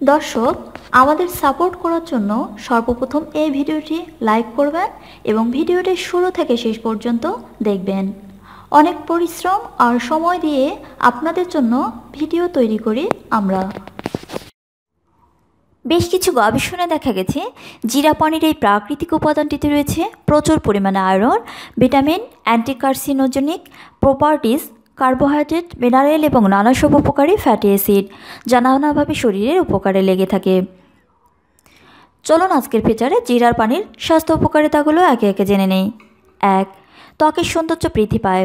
দর্শক, আমাদের সাপোর্ট করার জন্য সর্বপ্রথম এই ভিডিওটি লাইক করবেন এবং ভিডিওটি শুরু থেকে শেষ পর্যন্ত দেখবেন। অনেক পরিশ্রম আর সময় দিয়ে আপনাদের জন্য ভিডিও তৈরি করি আমরা। বেশ কিছু গবেষণায় দেখা গেছে, জিরা পানির এই প্রাকৃতিক উপাদানটিতে রয়েছে প্রচুর পরিমাণে iron, vitamin, anticarcinogenic properties carbohydrate, mineral এবং নানা সব উপকারী ফ্যাটি অ্যাসিড, যা নানাভাবে শরীরের উপকারে লেগে থাকে। চলুন আজকের ফিচারে জিরার পানির স্বাস্থ্য উপকারিতাগুলো একে একে জেনে নেই। এক, ত্বকের সৌন্দর্য বৃদ্ধি পায়।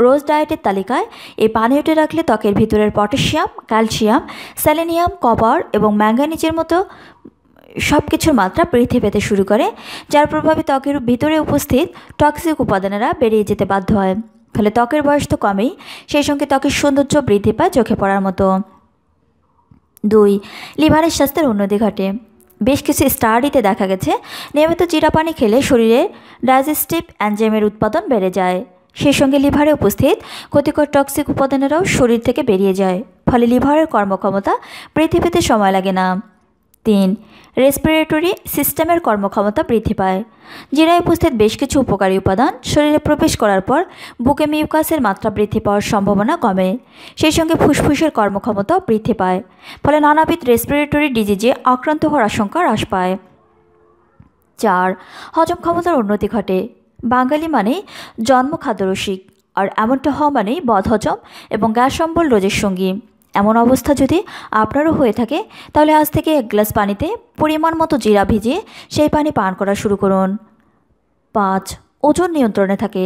রোজ ডায়েটের তালিকায় এই পানীয়টি রাখলে ত্বকের ভিতরের পটাশিয়াম, ক্যালসিয়াম স্যালেনিয়াম কপার এবং ম্যাঙ্গানিজের মতো সব কিছুর মাত্রা বৃদ্ধি পেতে শুরু করে, যার প্রভাবে ত্বকের ভিতরে উপস্থিত টক্সিক উপাদানেরা বেরিয়ে যেতে বাধ্য হয়। ফলে ত্বকের বয়স তো কমেই, সেই সঙ্গে ত্বকের সৌন্দর্য বৃদ্ধি পায় চোখে পড়ার মতো। দুই, লিভারের স্বাস্থ্যের উন্নতি ঘটে। বেশ কিছু স্টাডিতে দেখা গেছে, নিয়মিত জিরা পানি খেলে শরীরে ডাইজেস্টিভ অ্যানজাইমের উৎপাদন বেড়ে যায়। সেই সঙ্গে লিভারে উপস্থিত ক্ষতিকর টক্সিক উপাদানেরাও শরীর থেকে বেরিয়ে যায়, ফলে লিভারের কর্মক্ষমতা পেতে সময় লাগে না। তিন রেসপিরেটরি সিস্টেমের কর্মক্ষমতা বৃদ্ধি পায়। জিরায় উপস্থিত বেশ কিছু উপকারী উপাদান শরীরে প্রবেশ করার পর বুকে মিউকাসের মাত্রা বৃদ্ধি পাওয়ার সম্ভাবনা কমে। সেই সঙ্গে ফুসফুসের কর্মক্ষমতাও বৃদ্ধি পায়, ফলে নানাবিধ রেসপিরেটরি ডিজিজে আক্রান্ত হওয়ার আশঙ্কা হ্রাস পায়। চার, হজম ক্ষমতার উন্নতি ঘটে। বাঙালি মানেই জন্ম খাদ্যরসিক আর এমনটা হওয়া মানেই বদহজম এবং গ্যাস অম্বল রোজের সঙ্গী। এমন অবস্থা যদি আপনারও হয়ে থাকে, তাহলে আজ থেকে এক গ্লাস পানিতে পরিমাণ মতো জিরা ভিজিয়ে সেই পানি পান করা শুরু করুন। পাঁচ, ওজন নিয়ন্ত্রণে থাকে।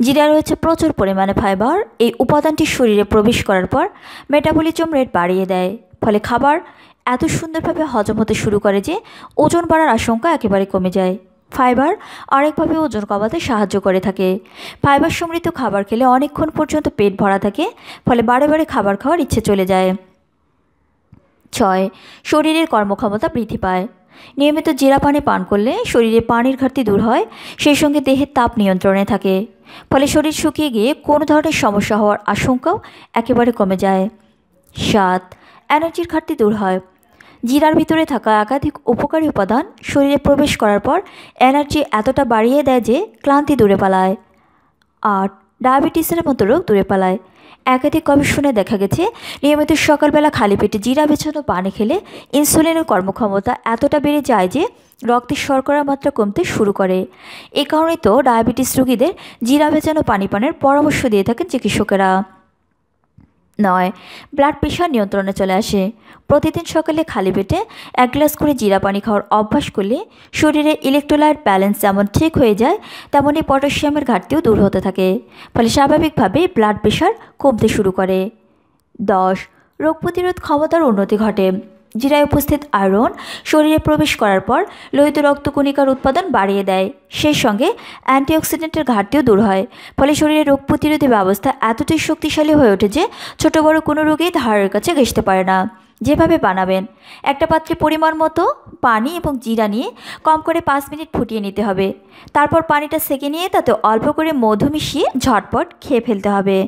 জিরা রয়েছে প্রচুর পরিমাণে ফাইবার। এই উপাদানটি শরীরে প্রবেশ করার পর মেটাবলিজম রেট বাড়িয়ে দেয়। ফলে খাবার এত সুন্দরভাবে হজম হতে শুরু করে যে ওজন বাড়ার আশঙ্কা একেবারে কমে যায়। ফাইবার আরেকভাবে ওজন কমাতে সাহায্য করে থাকে। ফাইবার সমৃদ্ধ খাবার খেলে অনেকক্ষণ পর্যন্ত পেট ভরা থাকে, ফলে বারে বারে খাবার খাওয়ার ইচ্ছে চলে যায়। ছয়, শরীরের কর্মক্ষমতা বৃদ্ধি পায়। নিয়মিত জিরা পানি পান করলে শরীরে পানির ঘাটতি দূর হয়, সেই সঙ্গে দেহের তাপ নিয়ন্ত্রণে থাকে। ফলে শরীর শুকিয়ে গিয়ে কোনো ধরনের সমস্যা হওয়ার আশঙ্কাও একেবারে কমে যায়। সাত, এনার্জির ঘাটতি দূর হয়। জিরার ভিতরে থাকা একাধিক উপকারী উপাদান শরীরে প্রবেশ করার পর এনার্জি এতটা বাড়িয়ে দেয় যে ক্লান্তি দূরে পালায়। আট ডায়াবেটিসের মতো রোগ দূরে পালায়। একাধিক গবেষণায় দেখা গেছে, নিয়মিত সকালবেলা খালি পেটে জিরা বেছানো পানি খেলে ইনসুলিনের কর্মক্ষমতা এতটা বেড়ে যায় যে রক্তের শর্করার মাত্রা কমতে শুরু করে। এ কারণে তো ডায়াবেটিস রোগীদের জিরা বেছানো পানি পানের পরামর্শ দিয়ে থাকেন চিকিৎসকেরা। নয়। ব্লাড প্রেশার নিয়ন্ত্রণে চলে আসে। প্রতিদিন সকালে খালি পেটে এক গ্লাস করে জিরা পানি খাওয়ার অভ্যাস করলে শরীরে ইলেকট্রোলাইট ব্যালেন্স যেমন ঠিক হয়ে যায় তেমনই পটাশিয়ামের ঘাটতিও দূর হতে থাকে, ফলে স্বাভাবিকভাবেই ব্লাড প্রেশার কমতে শুরু করে। দশ। রোগ প্রতিরোধ ক্ষমতার উন্নতি ঘটে। জিরায় উপস্থিত আয়রন শরীরে প্রবেশ করার পর লোহিত রক্তকণিকার উৎপাদন বাড়িয়ে দেয়। সেই সঙ্গে অ্যান্টিঅক্সিডেন্টের ঘাটতিও দূর হয়। ফলে শরীরে রোগ প্রতিরোধী ব্যবস্থা এতটাই শক্তিশালী হয়ে ওঠে যে ছোট বড় কোনো রোগেই ধারের কাছে ঘেসতে পারে না। যেভাবে বানাবেন। একটা পাত্রে পরিমাণ মতো পানি এবং জিরা নিয়ে কম করে পাঁচ মিনিট ফুটিয়ে নিতে হবে। তারপর পানিটা সেকে নিয়ে তাতে অল্প করে মধু মিশিয়ে ঝটপট খেয়ে ফেলতে হবে।